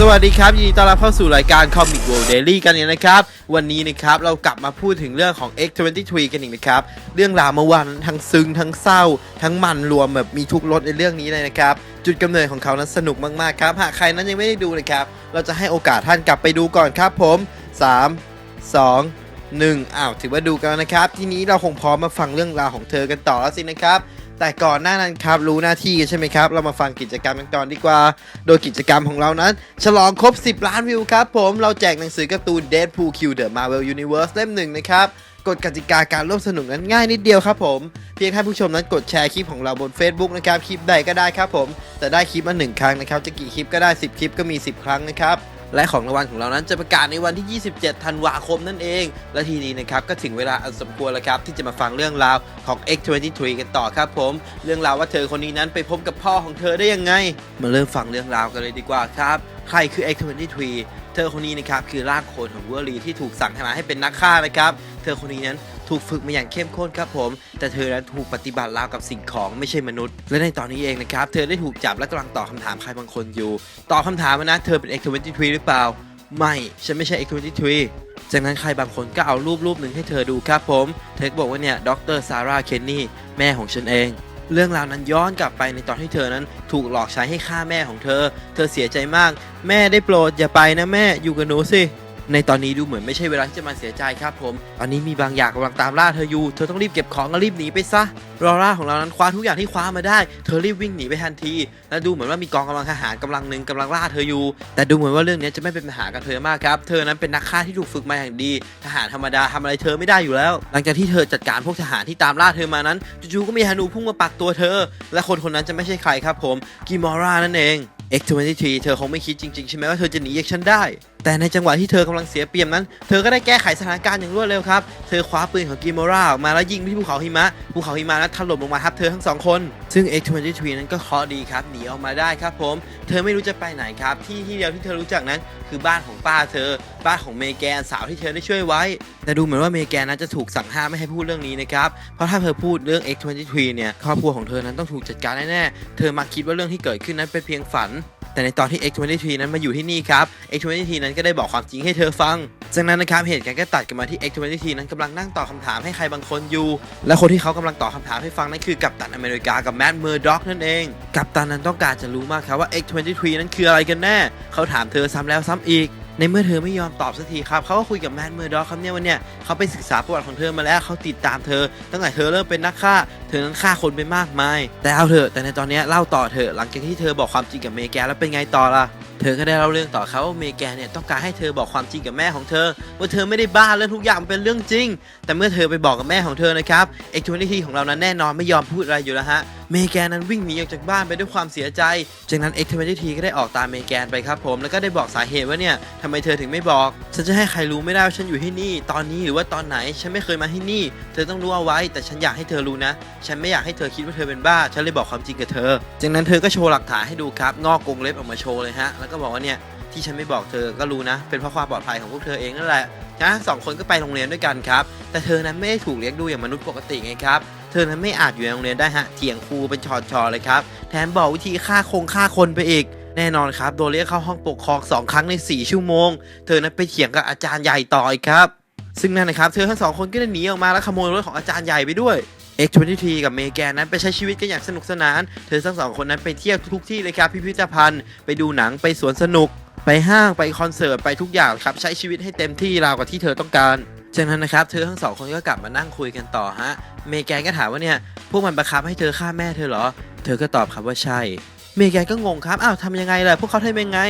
สวัสดีครับยินดีต้อนรับเข้าสู่รายการ Comic World Daily กันเนี่ยนะครับ วันนี้นะครับเรากลับมาพูดถึงเรื่องของ X23 กันอีกนะครับ เรื่องราวเมื่อวานทั้งซึ้งทั้งเศร้า ทั้งมันรวมแบบมีทุกรสในเรื่องนี้เลยนะครับ จุดกำเนิดของเขานั้นสนุกมากๆครับ หากใครนั้นยังไม่ได้ดูนะครับ เราจะให้โอกาสท่านกลับไปดูก่อนครับผม 3 2 1อ้าวถือว่าดูกันนะครับ ทีนี้เราคงพร้อมมาฟังเรื่องราวของเธอกันต่อแล้วสินะครับ แต่ก่อนหน้านั้นครับรู้หน้าที่กันใช่ไหมครับ เรามาฟังกิจกรรมกันก่อนดีกว่า โดยกิจกรรมของเรานั้น ฉลองครบ 10 ล้านวิวครับผมเราแจกหนังสือการ์ตูน Deadpool Q The Marvel Universe เล่มหนึ่งนะครับกฎกติกาการร่วมสนุกนั้นง่ายนิดเดียวครับผม เพียงให้ผู้ชมนั้นกดแชร์คลิปของเราบน Facebook นะครับคลิปใดก็ได้ครับผมแต่ได้คลิปมาหนึ่งครั้งนะครับจะกี่คลิปก็ได้ 10 คลิปก็มี 10 ครั้งนะครับ และของรางวัลของเรานั้นจะประกาศในวันที่ 27 ธันวาคมนั่นเอง และทีนี้นะครับก็ถึงเวลาอันสมควรแล้วครับที่จะมาฟังเรื่องราวของ X23 กันต่อครับผม เรื่องราวว่าเธอคนนี้นั้นไปพบกับพ่อของเธอได้ยังไง มาเริ่มฟังเรื่องราวกันเลยดีกว่าครับใครคือ X23 เธอคนนี้นะครับคือร่างโคลนของเวอร์ลีที่ถูกสั่งให้มาให้เป็นนักฆ่านะครับ เธอคนนี้นั้น ถูกฝึกมาอย่างเข้มข้นครับผม แต่เธอนั้นถูกปฏิบัติราวกับสิ่งของไม่ใช่มนุษย์ และในตอนนี้เองนะครับ เธอได้ถูกจับและกำลังตอบคำถามใครบางคนอยู่ ตอบคำถามนะ เธอเป็น X23 หรือเปล่า ไม่ ฉันไม่ใช่ X23 จากนั้นใครบางคนก็เอารูปรูปหนึ่งให้เธอดูครับผม เธอบอกว่าเนี่ยดรซาร่าเคนนี่แม่ของฉันเองเรื่องราวนั้นย้อนกลับไปในตอนที่เธอนั้นถูกหลอกใช้ให้ฆ่าแม่ของเธอ เธอเสียใจมาก แม่ได้โปรดอย่าไปนะแม่อยู่กับหนูสิ ในตอนนี้ดูเหมือนไม่ใช่เวลาที่จะมาเสียใจครับผม ตอนนี้มีบางอย่างกำลังตามล่าเธออยู่ เธอต้องรีบเก็บของและรีบหนีไปซะรอร่าของเรานั้นคว้าทุกอย่างที่คว้ามาได้ เธอรีบวิ่งหนีไปทันที และดูเหมือนว่ามีกองกำลังทหารกำลังหนึ่งกำลังล่าเธออยู่ แต่ดูเหมือนว่าเรื่องนี้จะไม่เป็นปัญหากับเธอมากครับ เธอนั้นเป็นนักฆ่าที่ถูกฝึกมาอย่างดี ทหารธรรมดาทำอะไรเธอไม่ได้อยู่แล้ว หลังจากที่เธอจัดการพวกทหารที่ตามล่าเธอมานั้นจู่ๆก็มีฮานูพุ่งมาปักตัวเธอ และคนคนนั้นจะไม่ใช่ใครครับผมกิมอรานั่นเอง X23 เธอคงไม่คิดจริงๆใช่ไหมว่าเธอจะหนีจากฉันได้ แต่ในจังหวะที่เธอกำลังเสียเปรียบนั้น เธอก็ได้แก้ไขสถานการณ์อย่างรวดเร็วครับ เธอคว้าปืนของกิโมราออกมาแล้วยิงไปที่ภูเขาหิมะ ภูเขาหิมะนั้นถล่มลงมาทับเธอทั้งสองคน ซึ่ง X23 นั้นก็เคาะดีครับ หนีออกมาได้ครับผม เธอไม่รู้จะไปไหนครับ ที่ที่เดียวที่เธอรู้จักนั้น คือบ้านของป้าเธอ บ้านของเมแกนสาวที่เธอได้ช่วยไว้ แต่ดูเหมือนว่าเมแกนนั้นจะถูกสั่งห้ามไม่ให้พูดเรื่องนี้นะครับ เพราะถ้าเธอพูดเรื่อง X23 เนี่ย ครอบครัวของเธอนั้นต้องถูกจัดการแน่ๆ เธอมักคิดว่าเรื่องที่เกิดขึ้นนั้นเป็นเพียงฝัน แต่ในตอนที่ X23 นั้นมาอยู่ที่นี่ครับ X23 นั้นก็ได้บอกความจริงให้เธอฟัง จากนั้นนะครับเหตุการณ์ก็ตัดกันมาที่ X23 นั้นกำลังนั่งตอบคำถามให้ใครบางคนอยู่ และคนที่เขากำลังตอบคำถามให้ฟังนั่นคือกัปตันอเมริกากับแมดเมอร์ด็อกนั่นเอง กัปตันนั้นต้องการจะรู้มากครับว่า X23 นั้นคืออะไรกันแน่ เขาถามเธอซ้ำแล้วซ้ำอีก ในเมื่อเธอไม่ยอมตอบสักทีครับเขาก็คุยกับแมนเมอร์ด็อกครับเนี่ยวันเนี้ยเขาไปศึกษาประวัติของเธอมาแล้วเขาติดตามเธอ ตั้งแต่เธอเริ่มเป็นนักฆ่า เธอนั้นฆ่าคนไปมากมาย แต่เอาเถอะแต่ในตอนนี้เล่าต่อเถอะหลังจากที่เธอบอกความจริงกับเมแกนแล้วเป็นไงต่อล่ะ ธอก็ได้เล่าเรื่องต่อเขาว่าเมแกนเนี่ยต้องการให้เธอบอกความจริงกับแม่ของเธอ ว่าเธอไม่ได้บ้าเรื่องทุกอย่างเป็นเรื่องจริง แต่เมื่อเธอไปบอกกับแม่ของเธอนะครับเอ็กซ์ทวของเรานั้นแน่นอนไม่ยอมพูดอะไรอยู่แล้วฮะเมแกนนั้นวิ่งหนีออกจากบ้านไปด้วยความเสียใจ จากนั้น X 2 0ก็ได้ออกตามเมแกนไปครับผมแล้วก็ได้บอกสาเหตุว่าเนี่ยทำไมเธอถึงไม่บอก ฉันจะให้ใครรู้ไม่ได้ว่าฉันอยู่ที่นี่ ตอนนี้หรือว่าตอนไหนฉันไม่เคยมาที่นี่ เธอต้องรู้เอาไว้ แต่ฉันอยากให้เธอรู้นะ ฉันไม่อยากให้เธอคิดว่าเธอเป็นบ้า ฉันเลยบอกความจริงกับเธอ จากนั้นเธอก็โชว์หลักฐานให้ดูครับงอกกรงเล็บออกมาโชว์เลยฮะแล้วก็บอกว่าเนี่ยที่ฉันไม่บอกเธอก็รู้นะ เป็นเพราะความปลอดภัยของพวกเธอเองนั่นแหละนะสองคนก็ไปโรงเรียนด้วยกันครับ แต่เธอนั้นไม่ได้ถูกเลี้ยงดูอย่างมนุษย์ปกติไงครับ เธอนั้นไม่อาจอยู่ในโรงเรียนได้ฮะเถียงครูเป็นชอดๆเลยครับ แถมบอกวิธีฆ่าคงฆ่าคนไปอีก แน่นอนครับ โดนเรียกเข้าห้องปกครองสองครั้งใน 4 ชั่วโมง เธอนั้นไปเถียงกับอาจารย์ใหญ่ต่ออีกครับ ซึ่งนั่นนะครับ เธอทั้งสองคนก็ได้หนีออกมาแล้วขโมยรถของอาจารย์ใหญ่ไปด้วย X23 กับเมแกนนั้นไปใช้ชีวิตกันอย่างสนุกสนาน เธอทั้งสองคนนั้นไปเที่ยวทุกที่เลยครับพิพิธภัณฑ์ ไปดูหนังไปสวนสนุก ไปห้างไปคอนเสิร์ตไปทุกอย่างครับ ใช้ชีวิตให้เต็มที่ราวกับที่เธอต้องการจากนั้นนะครับเธอทั้งสองคนก็กลับมานั่งคุยกันต่อฮะ เมแกนก็ถามว่าเนี่ยพวกมันบังคับให้เธอฆ่าแม่เธอเหรอ เธอก็ตอบครับว่าใช่ เมแกนก็งงครับ อ้าวทำยังไงล่ะ พวกเขาทำยังไง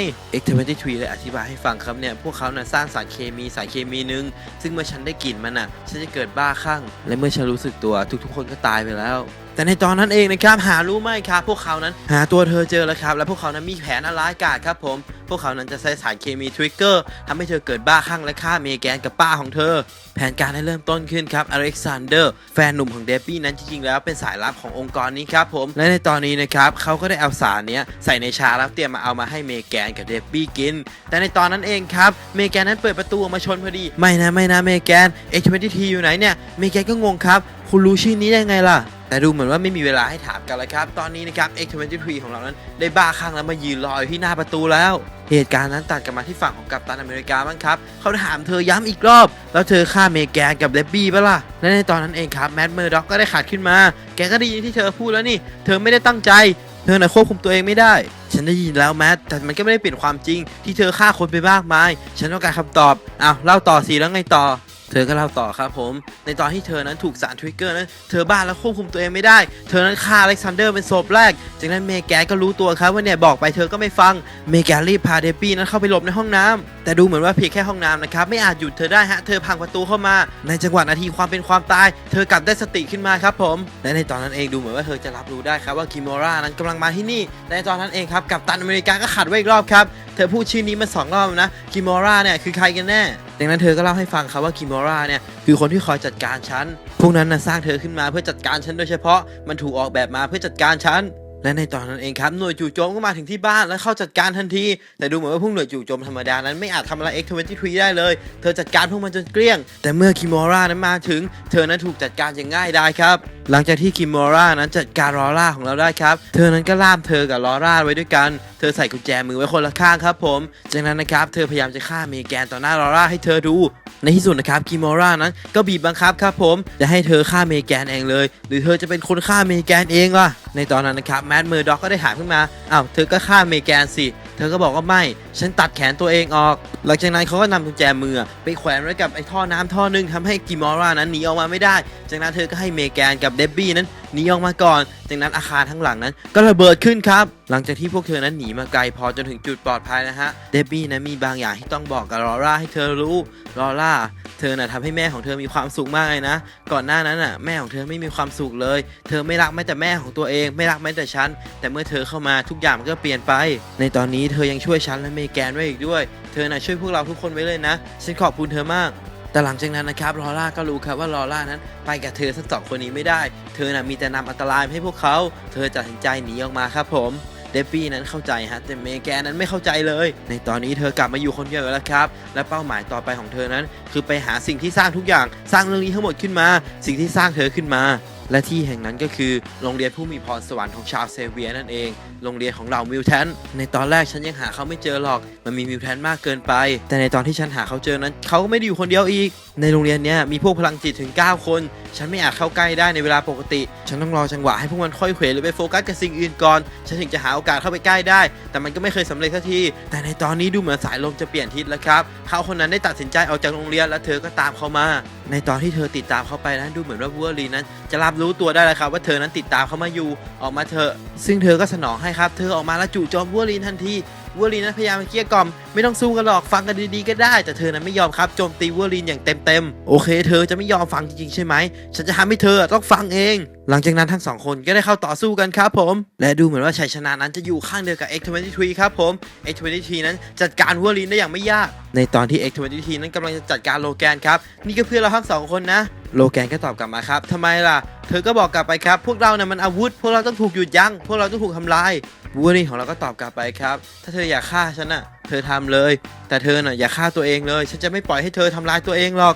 X23 เลยอธิบายให้ฟังครับเนี่ย พวกเขาน่ะสร้างสารเคมีสารเคมีหนึ่งซึ่งเมื่อฉันได้กลิ่นมันอะ ฉันจะเกิดบ้าคลั่ง และเมื่อฉันรู้สึกตัวทุกๆคนก็ตายไปแล้ว แต่ในตอนนั้นเองนะครับหารู้ไหมครับพวกเขานั้นหาตัวเธอเจอแล้วครับ และพวกเขานั้นมีแผนอันร้ายกาจครับผม พวกเขานั้นจะใช้สารเคมีทริกเกอร์ทำให้เธอเกิดบ้าคลั่งและฆ่าเมแกนกับป้าของเธอ แผนการได้เริ่มต้นขึ้นครับอเล็กซานเดอร์แฟนหนุ่มของเดบบี้นั้นจริงๆแล้วเป็นสายลับขององค์กรนี้ครับผมและในตอนนี้นะครับเขาก็ได้เอาสารเนี้ยใส่ในชาแล้วเตรียมมาเอามาให้เมแกนกับเดบบี้กิน แต่ในตอนนั้นเองครับเมแกนนั้นเปิดประตูมาชนพอดีไม่นะไม่นะเมแกนเอ็กซ์เอยู่ไหนเนี่ยเมแกนก็งงครับคุณรู้ชื่อนี้ได้ไงล่ะ แต่ดูเหมือนว่าไม่มีเวลาให้ถามกันแล้วครับ ตอนนี้นะครับ X23 ของเรานั้นได้บ้าคลั่งแล้วมายืนรออยู่ที่หน้าประตูแล้ว เหตุการณ์นั้นตัดกลับมาที่ฝั่งของกัปตันอเมริกาบ้างครับ เขาถามเธอย้ำอีกรอบ แล้วเธอฆ่าเมแกนกับเลบบี้ปะล่ะ และในตอนนั้นเองครับแมดเมอร์ด็อกก็ได้ขาดขึ้นมา แกก็ได้ยินที่เธอพูดแล้วนี่ เธอไม่ได้ตั้งใจ เธอน่ะควบคุมตัวเองไม่ได้ ฉันได้ยินแล้วแมทแต่มันก็ไม่ได้เปลี่ยนความจริง ที่เธอฆ่าคนไปมากมาย ฉันต้องการคำตอบอ้าวเล่าต่อสิแล้วไงต่อ เธอก็เล่าต่อครับผม ในตอนที่เธอนั้นถูกสารทริกเกอร์นั้น เธอบ้าแล้วควบคุมตัวเองไม่ได้ เธอนั้นฆ่าอเล็กซานเดอร์เป็นศพแรก จากนั้นเมแกนก็รู้ตัวครับว่าเนี่ยบอกไปเธอก็ไม่ฟัง เมแกนรีบพาเดบี้นั้นเข้าไปหลบในห้องน้ำแต่ดูเหมือนว่าเพียงแค่ห้องน้ำนะครับไม่อาจหยุดเธอได้ฮะ เธอพังประตูเข้ามา ในจังหวะนาทีความเป็นความตาย เธอกลับได้สติขึ้นมาครับผม และในตอนนั้นเองดูเหมือนว่าเธอจะรับรู้ได้ครับว่าคิโมรานั้นกำลังมาที่นี่ ในตอนนั้นเองครับกับตันอเมริกาก็ขัดไว้อีกรอบครับ เธอพูดชื่อนี้มาสองรอบนะคิโมราเนี่ยคือใครกันแน่ดังนั้นเธอก็เล่าให้ฟังครับว่าคิโมราเนี่ยคือคนที่คอยจัดการฉัน พวกนั้นนะสร้างเธอขึ้นมาเพื่อจัดการฉันโดยเฉพาะมันถูกออกแบบมาเพื่อจัดการฉันและในตอนนั้นเองครับหน่วยจู่โจมก็มาถึงที่บ้านและเข้าจัดการทันที แต่ดูเหมือนว่าพวกหน่วยจู่โจมธรรมดานั้นไม่อาจทำอะไร X23 ได้เลย เธอจัดการพวกมันจนเกลี้ยง แต่เมื่อคิโมรานั้นมาถึง เธอนั้นถูกจัดการอย่างง่ายดายครับ หลังจากที่คิโมร่านั้นจัดการลอร่าของเราได้ครับ เธอนั้นก็ล่ามเธอกับลอร่าไว้ด้วยกัน เธอใส่กุญแจมือไว้คนละข้างครับผม จากนั้นนะครับ เธอพยายามจะฆ่าเมแกนต่อหน้าลอร่าให้เธอดู ในที่สุดนะครับคิโมร่านั้นก็บีบบังคับครับผมจะให้เธอฆ่าเมแกนเองเลย หรือเธอจะเป็นคนฆ่าเมแกนเองล่ะ ในตอนนั้นนะครับแมดเมอร์ด็อกก็ได้ถามขึ้นมาอ้าวเธอก็ฆ่าเมแกนสิ เธอก็บอกว่าไม่ ฉันตัดแขนตัวเองออก หลังจากนั้นเขาก็นำกุญแจมือ ไปแขวนไว้กับไอ้ท่อน้ำท่อนึงทำให้กิมอรานั้นหนีออกมาไม่ได้ จากนั้นเธอก็ให้เมแกนกับเดบบี้นั้นหนีออกมาก่อน จากนั้นอาคารทั้งหลังนั้น ก็ระเบิดขึ้นครับ หลังจากที่พวกเธอนั้นหนีมาไกลพอจนถึงจุดปลอดภัยนะฮะ เดบบี้นั้นมีบางอย่างที่ต้องบอกกับลอร่าให้เธอรู้ ลอร่า เธอน่ะทำให้แม่ของเธอมีความสุขมากเลยนะ ก่อนหน้านั้นน่ะแม่ของเธอไม่มีความสุขเลย เธอไม่รักแม้แต่แม่ของตัวเอง ไม่รักแม้แต่ฉัน แต่เมื่อเธอเข้ามาทุกอย่างมันก็เปลี่ยนไป ในตอนนี้เธอยังช่วยฉันและเมแกนไว้อีกด้วย เธอน่ะช่วยพวกเราทุกคนไว้เลยนะ ฉันขอบคุณเธอมาก แต่หลังจากนั้นนะครับลอร่าก็รู้ครับว่าลอร่านั้น ไปกับเธอทั้งสองคนนี้ไม่ได้ เธอน่ะมีแต่นำอันตรายให้พวกเขา เธอตัดสินใจหนีออกมาครับผม เดบบี้นั้นเข้าใจฮะแต่เมแกนนั้นไม่เข้าใจเลย ในตอนนี้เธอกลับมาอยู่คนเดียวแล้วครับ และเป้าหมายต่อไปของเธอนั้น คือไปหาสิ่งที่สร้างทุกอย่างสร้างเรื่องนี้ทั้งหมดขึ้นมา สิ่งที่สร้างเธอขึ้นมา และที่แห่งนั้นก็คือโรงเรียนผู้มีพรสวรรค์ของชาวเซเวียนั่นเอง โรงเรียนของเรามิวแทนในตอนแรกฉันยังหาเขาไม่เจอหรอก มันมีมิวแทนมากเกินไป แต่ในตอนที่ฉันหาเขาเจอนั้น เขาก็ไม่ได้อยู่คนเดียวอีก ในโรงเรียนเนี้ยมีพวกพลังจิตถึง 9 คน ฉันไม่อาจเข้าใกล้ได้ในเวลาปกติ ฉันต้องรอจังหวะให้พวกมันค่อยเขวหรือไปโฟกัสกับสิ่งอื่นก่อน ฉันถึงจะหาโอกาสเข้าไปใกล้ได้ แต่มันก็ไม่เคยสำเร็จสักที แต่ในตอนนี้ดูเหมือนสายลมจะเปลี่ยนทิศแล้วครับ เขาคนนั้นได้ตัดสินใจออกจากโรงเรียนและเธอก็ตามเขามา ในตอนที่เธอติดตามเขาไปนั้นดูเหมือนว่าวัวลีนั้นจะรับรู้ตัวได้แล้วครับว่าเธอนั้นติดตามเขามาอยู่ออกมาเถอะซึ่งเธอก็สนองให้ครับ เธอออกมาแล้วจู่โจมวัวลีนทันที วัวลีนนั้นพยายามเกลี้ยกล่อมไม่ต้องสู้กันหรอกฟังกันดีๆก็ได้ แต่เธอนั้นไม่ยอมครับโจมตีวัวลีนอย่างเต็มๆโอเค เธอจะไม่ยอมฟังจริงๆใช่ไหมฉันจะทำให้เธอต้องฟังเอง หลังจากนั้นทั้งสองคนก็ได้เข้าต่อสู้กันครับผม และดูเหมือนว่าชัยชนะนั้นจะอยู่ข้างเดียวกับ X23 ครับผม X23 นั้นจัดการวัวลีนได้อย่างไม่ยาก ในตอนที่ X23 นั้นกำลังจะจัดการโลแกนครับนี่ก็เพื่อนเราทั้งสองคนนะโลแกนก็ตอบกลับมาครับทำไมล่ะ เธอก็บอกกลับไปครับ พวกเราเนี่ยมันอาวุธ พวกเราต้องถูกหยุดยั้ง พวกเราต้องถูกทำลาย วัวลีนของเราก็ตอบกลับไปครับ ถ้าเธออยากฆ่าฉันน่ะ เธอทำเลย แต่เธอน่ะอย่าฆ่าตัวเองเลย ฉันจะไม่ปล่อยให้เธอทำลายตัวเองหรอก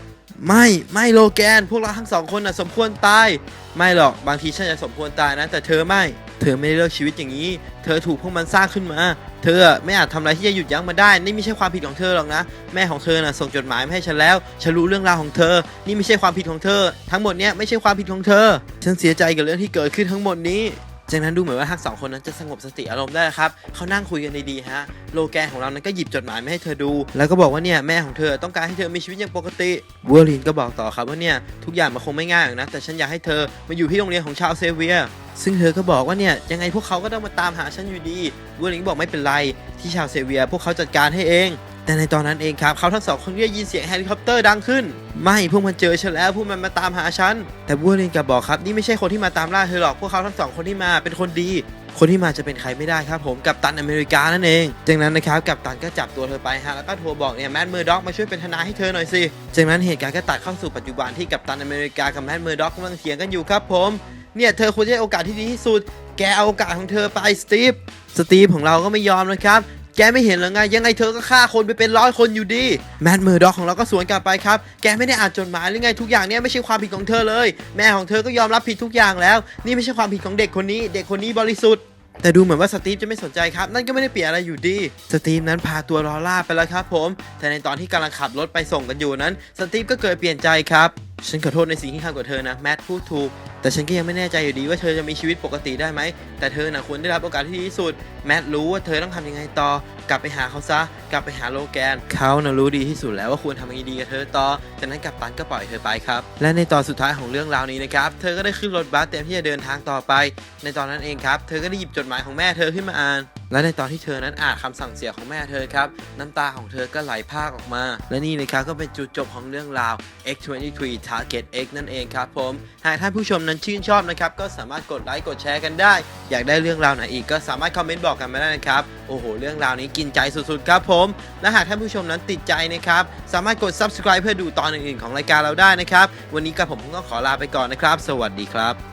ไม่ ไม่โลแกน พวกเราทั้งสองคนน่ะสมควรตาย ไม่หรอก บางทีฉันจะสมควรตายนะ แต่เธอไม่ เธอไม่ได้เลือกชีวิตอย่างนี้ เธอถูกพวกมันสร้างขึ้นมา เธอไม่อาจทำอะไรที่จะหยุดยั้งมันได้ นี่ไม่ใช่ความผิดของเธอหรอกนะ แม่ของเธอน่ะส่งจดหมายมาให้ฉันแล้ว ฉันรู้เรื่องราวของเธอ นี่ไม่ใช่ความผิดของเธอ ทั้งหมดเนี้ยไม่ใช่ความผิดของเธอ ฉันเสียใจกับเรื่องที่เกิดขึ้นทั้งหมดนี้ จากนั้นดูเหมือนว่าทั้งสองคนนั้นจะสงบสติอารมณ์ได้ครับเขานั่งคุยกันดีๆฮะโลแกนของเรานั้นก็หยิบจดหมายมาให้เธอดู แล้วก็บอกว่าเนี่ยแม่ของเธอต้องการให้เธอมีชีวิตอย่างปกติบัวลินก็บอกต่อครับว่าเนี่ยทุกอย่างมันคงไม่ง่ายหรอกนะแต่ฉันอยากให้เธอมาอยู่ที่โรงเรียนของชาวเซเวียซึ่งเธอก็บอกว่าเนี่ยยังไงพวกเขาก็ต้องมาตามหาฉันอยู่ดีบัวลินบอกไม่เป็นไรที่ชาวเซเวีย พวกเขาจัดการให้เอง แต่ในตอนนั้นเองครับเขาทั้งสองคนก็ได้ยินเสียงเฮลิคอปเตอร์ดังขึ้น ไม่พวกมันเจอฉันแล้วพวกมันมาตามหาฉัน แต่บัวลินกลับบอกครับนี่ไม่ใช่คนที่มาตามล่าเธอหรอกพวกเขาทั้งสองคนที่มาเป็นคนดี คนที่มาจะเป็นใครไม่ได้ครับผมกับตันอเมริกานั่นเอง จากนั้นนะครับกับตันก็จับตัวเธอไปฮะแล้วก็โทรบอกเนี่ยแมดเมอร์ด็อกมาช่วยเป็นทนายให้เธอหน่อยสิจากนั้นเหตุการณ์ก็ตัดเข้าสู่ปัจจุบันที่กับตันอเมริกากับแมดเมอร์ด็อกกำลังเถียงกันอยู่ครับผมเนี่ยเธอควรจะได้โอกาสที่ดีที่สุด แกเอาโอกาสของเธอไปสตีฟ สตีฟของเราก็ไม่ยอมนะครับ แกไม่เห็นหรอไง ยังไงเธอก็ฆ่าคนไปเป็นร้อยคนอยู่ดีแมดมือด็อกของเราก็สวนกลับไปครับ แกไม่ได้อ่านจดหมายหรือไงทุกอย่างเนี่ยไม่ใช่ความผิดของเธอเลย แม่ของเธอก็ยอมรับผิดทุกอย่างแล้ว นี่ไม่ใช่ความผิดของเด็กคนนี้ เด็กคนนี้บริสุทธิ์แต่ดูเหมือนว่าสตีฟจะไม่สนใจครับ นั่นก็ไม่ได้เปลี่ยนอะไรอยู่ดี สตีฟนั้นพาตัวลอล่าไปแล้วครับผม แต่ในตอนที่กำลังขับรถไปส่งกันอยู่นั้น สตีฟก็เกิดเปลี่ยนใจครับ ฉันขอโทษในสิ่งที่ทำกับเธอนะแมทพูดถูก แต่ฉันก็ยังไม่แน่ใจอยู่ดีว่าเธอจะมีชีวิตปกติได้ไหม แต่เธอน่ะควรได้รับโอกาสที่ดีที่สุด แมทรู้ว่าเธอต้องทำยังไงต่อ กลับไปหาเขาซะ กลับไปหาโลแกน เขาน่ะรู้ดีที่สุดแล้วว่าควรทำยังไงดีกับเธอต่อ จากนั้นกัปตันก็ปล่อยเธอไปครับ และในตอนสุดท้ายของเรื่องราวนี้นะครับ เธอก็ได้ขึ้นรถบัสเตรียมที่จะเดินทางต่อไป ในตอนนั้นเองครับ เธอก็ได้หยิบจดหมายของแม่เธอขึ้นมาอ่าน และในตอนที่เธอนั้นอ่านคำสั่งเสียของแม่เธอครับ น้ำตาของเธอก็ไหลพากออกมา และนี่นะครับก็เป็นจุดจบของเรื่องราว X23 Target X นั่นเองครับผม หากท่านผู้ชมนั้นชื่นชอบนะครับก็สามารถกดไลค์กดแชร์กันได้ อยากได้เรื่องราวไหนอีกก็สามารถคอมเมนต์บอกกันมาได้นะครับโอ้โห เรื่องราวนี้กินใจสุดๆครับผม และหากท่านผู้ชมนั้นติดใจนะครับสามารถกด subscribe เพื่อดูตอนอื่นๆของรายการเราได้นะครับ วันนี้กับผมก็ขอลาไปก่อนนะครับ สวัสดีครับ